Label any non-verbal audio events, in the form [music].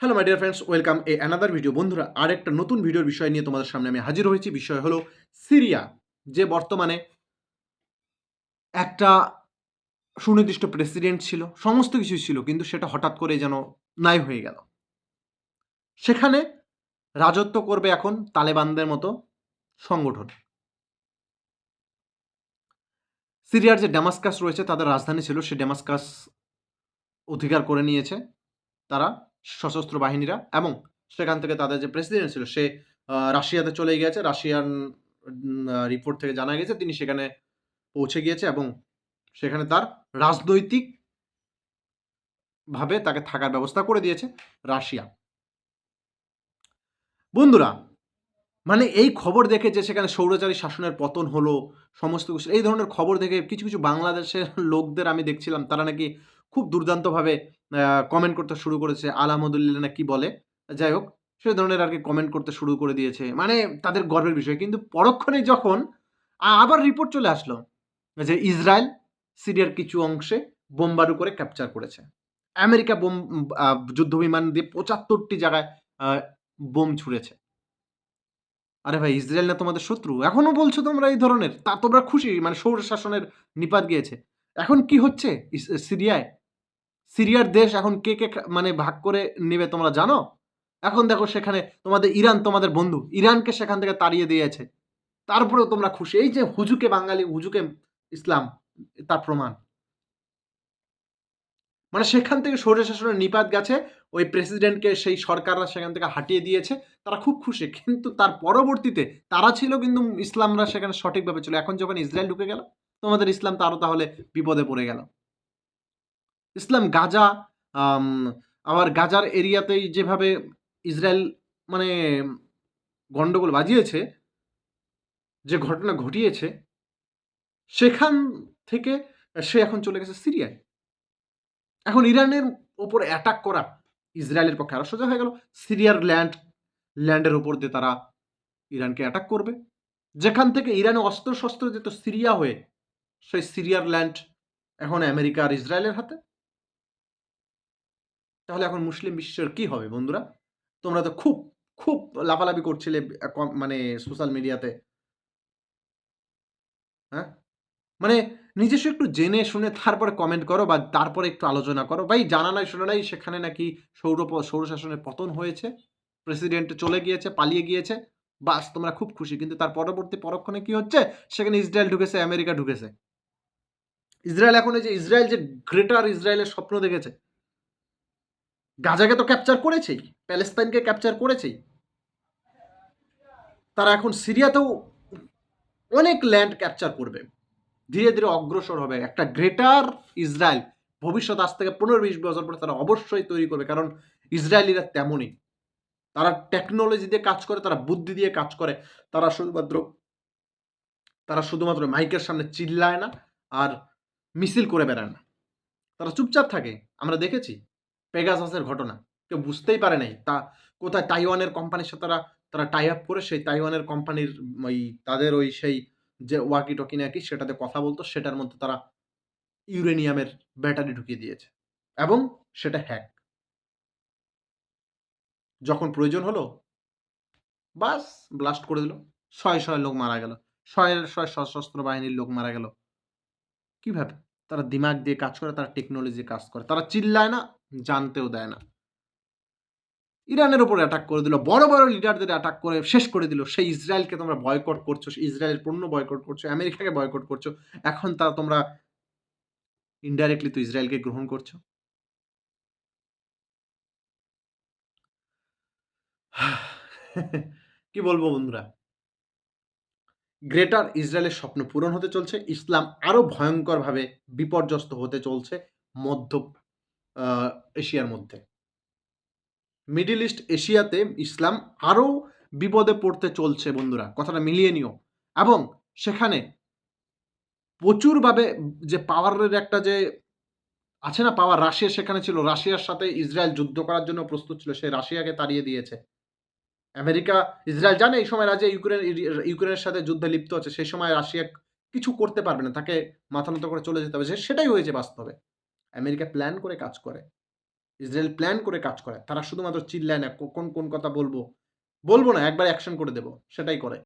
Hello my dear friends welcome a another video বন্ধুরা আর একটা নতুন ভিডিওর বিষয় নিয়ে তোমাদের সামনে আমি হাজির হয়েছি। বিষয় হলো সিরিয়া, যে বর্তমানে একটা সুনির্দিষ্ট প্রেসিডেন্ট ছিল, সমস্ত কিছু ছিল, কিন্তু সেটা হঠাৎ করে যেন নাই হয়ে গেল। সেখানে রাজত্ব করবে এখন তালেবানদের মতো সংগঠন। সিরিয়ার যে ড্যামাস্কাস রয়েছে, তাদের রাজধানী ছিল, সে ড্যামাস্কাস অধিকার করে নিয়েছে তারা। সশস্ত্র বাহিনীরা এবং সেখান থেকে তাদের যে প্রেসিডেন্ট ছিল, সে রাশিয়াতে চলে গিয়েছে। রাশিয়ান রিপোর্ট থেকে জানা গেছে তিনি সেখানে পৌঁছে গিয়েছে এবং সেখানে তার রাজনৈতিক ভাবে তাকে থাকার ব্যবস্থা করে দিয়েছে রাশিয়া। বন্ধুরা মানে এই খবর দেখে যে সেখানে সৌরচারী শাসনের পতন হলো, সমস্ত কিছু, এই ধরনের খবর দেখে কিছু কিছু বাংলাদেশের লোকদের আমি দেখছিলাম, তারা নাকি খুব দুর্দান্তভাবে কমেন্ট করতে শুরু করেছে আলামদুল্লিল্লাহ না কি বলে? যাই হোক সে ধরনের আর কি কমেন্ট করতে শুরু করে দিয়েছে। মানে তাদের গর্বের বিষয়। কিন্তু পরক্ষণে যখন আবার রিপোর্ট চলে আসলো যে ইসরায়েল সিরিয়ার কিছু অংশে বোমবারু করে ক্যাপচার করেছে। আমেরিকা বোম আহ, যুদ্ধ বিমান দিয়ে পঁচাত্তরটি জায়গায় বোম ছুঁড়েছে। আরে ভাই ইসরায়েল না তোমাদের শত্রু? এখনও বলছো তোমরা এই ধরনের? তা তোমরা খুশি? মানে সৌর শাসনের নিপাত গিয়েছে। এখন কি হচ্ছে? সিরিয়ায় সিরিয়ার দেশ এখন কে কে মানে ভাগ করে নেবে তোমরা জানো? এখন দেখো সেখানে তোমাদের ইরান, তোমাদের বন্ধু। ইরানকে সেখান থেকে তাড়িয়ে দিয়েছে। তারপরেও তোমরা খুশি। এই যে হুজুকে বাঙালি, হুজুকে ইসলাম, তার প্রমাণ। মানে সেখান থেকে সৌর শাসনের নিপাত গেছে। ওই প্রেসিডেন্টকে সেই সরকাররা সেখান থেকে হাঁটিয়ে দিয়েছে। তারা খুব খুশি। কিন্তু তার পরবর্তীতে তারা ছিল কিন্তু ইসলামরা সেখানে সঠিকভাবে ছিল। এখন যখন ইসরায়েল ঢুকে গেল, তোমাদের ইসলাম তো আরও তাহলে বিপদে পড়ে গেল। ইসলাম গাজা আবার গাজার এরিয়াতেই যেভাবে ইসরায়েল মানে গন্ডগোল বাজিয়েছে, যে ঘটনা ঘটিয়েছে, সেখান থেকে সে এখন চলে গেছে সিরিয়ায়। এখন ইরানের ওপর অ্যাটাক করা ইসরায়েলের পক্ষে আরও সোজা হয়ে গেল। সিরিয়ার ল্যান্ড ল্যান্ডের ওপর দিয়ে তারা ইরানকে অ্যাটাক করবে। যেখান থেকে ইরানে অস্ত্র শস্ত্র যেত সিরিয়া হয়ে, সেই সিরিয়ার ল্যান্ড এখন আমেরিকা আর ইসরায়েলের হাতে। তাহলে এখন মুসলিম বিশ্বের কি হবে বন্ধুরা? তোমরা তো খুব খুব লাফালাফি করছিলে মানে সোশ্যাল মিডিয়াতে হ্যাঁ? মানে নিজস্ব একটু জেনে শুনে তারপরে কমেন্ট করো বা তারপরে একটু আলোচনা করো। ভাই, জানা নাই, শোনা নাই, সেখানে নাকি সৌর সৌরশাসনের পতন হয়েছে প্রেসিডেন্ট চলে গিয়েছে, পালিয়ে গিয়েছে, বাস, তোমরা খুব খুশি। কিন্তু তার পরবর্তী পরক্ষণে কি হচ্ছে? সেখানে ইসরায়েল ঢুকেছে, আমেরিকা ঢুকেছে। ইসরায়েল এখন এই যে, ইসরায়েল যে গ্রেটার ইসরায়েলের স্বপ্ন দেখেছে গাজাকে তো ক্যাপচার করেছেই, প্যালেস্তাইনকে ক্যাপচার করেছেই। তারা এখন সিরিয়াতেও অনেক ল্যান্ড ক্যাপচার করবে। ধীরে ধীরে অগ্রসর হবে। একটা গ্রেটার ইসরায়েল ভবিষ্যৎ আজ থেকে পনেরো বিশ বছর পরে তারা অবশ্যই তৈরি করবে, কারণ ইসরায়েলিরা তেমনই। তারা টেকনোলজি দিয়ে কাজ করে, তারা বুদ্ধি দিয়ে কাজ করে। তারা শুধুমাত্র তারা শুধুমাত্র মাইকের সামনে চিল্লায় না আর মিছিল করে বেড়ায় না। তারা চুপচাপ থাকে, আমরা দেখেছি। পেগাসাসের ঘটনা। কেউ বুঝতেই পারে নাই তা কোথায় তাইওয়ানের কোম্পানির সাথে তারা তারা টাই আপ করে সেই তাইওয়ানের কোম্পানির ওই তাদের ওই সেই যে ওয়াকি টকি নাকি সেটাতে কথা বলতো, সেটার মধ্যে তারা ইউরেনিয়ামের ব্যাটারি ঢুকিয়ে দিয়েছে এবং সেটা হ্যাক যখন প্রয়োজন হলো, বাস ব্লাস্ট করে দিল। শয়ে শয়ে লোক মারা গেল। শয়ে শয়ে সশস্ত্র বাহিনীর লোক মারা গেল। কীভাবে? তারা দিমাগ দিয়ে কাজ করে, তারা টেকনোলজি কাজ করে। তারা চিল্লায় না জানতেও দেয় না। ইরানের উপর অ্যাটাক করে দিল, বড় বড় লিডারদের অ্যাটাক করে শেষ করে দিল। সেই ইসরায়েলকে তোমরা বয়কট করছ ইসরায়েলের পণ্য বয়কট করছ, আমেরিকাকে বয়কট করছ। এখন তা তোমরা ইনডাইরেক্টলি তো ইসরায়েলকে গ্রহণ করছ। [sighs] কি বলব বন্ধুরা? গ্রেটার ইসরায়েলের স্বপ্ন পূরণ হতে চলছে, ইসলাম আরও ভয়ঙ্করভাবে বিপর্যস্ত হতে চলছে মধ্য এশিয়ার মধ্যে। মিডিল ইস্ট এশিয়াতে ইসলাম আরও বিপদে পড়তে চলছে, বন্ধুরা। কথাটা মিলিয়ে নিও। এবং সেখানে প্রচুরভাবে যে পাওয়ারের একটা যে আছে না পাওয়ার রাশিয়া সেখানে ছিল। রাশিয়ার সাথে ইসরায়েল যুদ্ধ করার জন্য প্রস্তুত ছিল। সে রাশিয়াকে তাড়িয়ে দিয়েছে। আমেরিকা, ইসরায়েল জানে এই সময় রাজ্যে ইউক্রেন, ইউক্রেনের সাথে যুদ্ধে লিপ্ত আছে। সেই সময় রাশিয়া কিছু করতে পারবে না। তাকে মাথা নত করে চলে যেতে হবে। সেটাই হয়েছে বাস্তবে। আমেরিকা প্ল্যান করে কাজ করে, ইসরায়েল প্ল্যান করে কাজ করে। তারা শুধুমাত্র চিল্লায় না কোন কোন কথা বলব। বলব না, একবার অ্যাকশন করে দেব। সেটাই করে।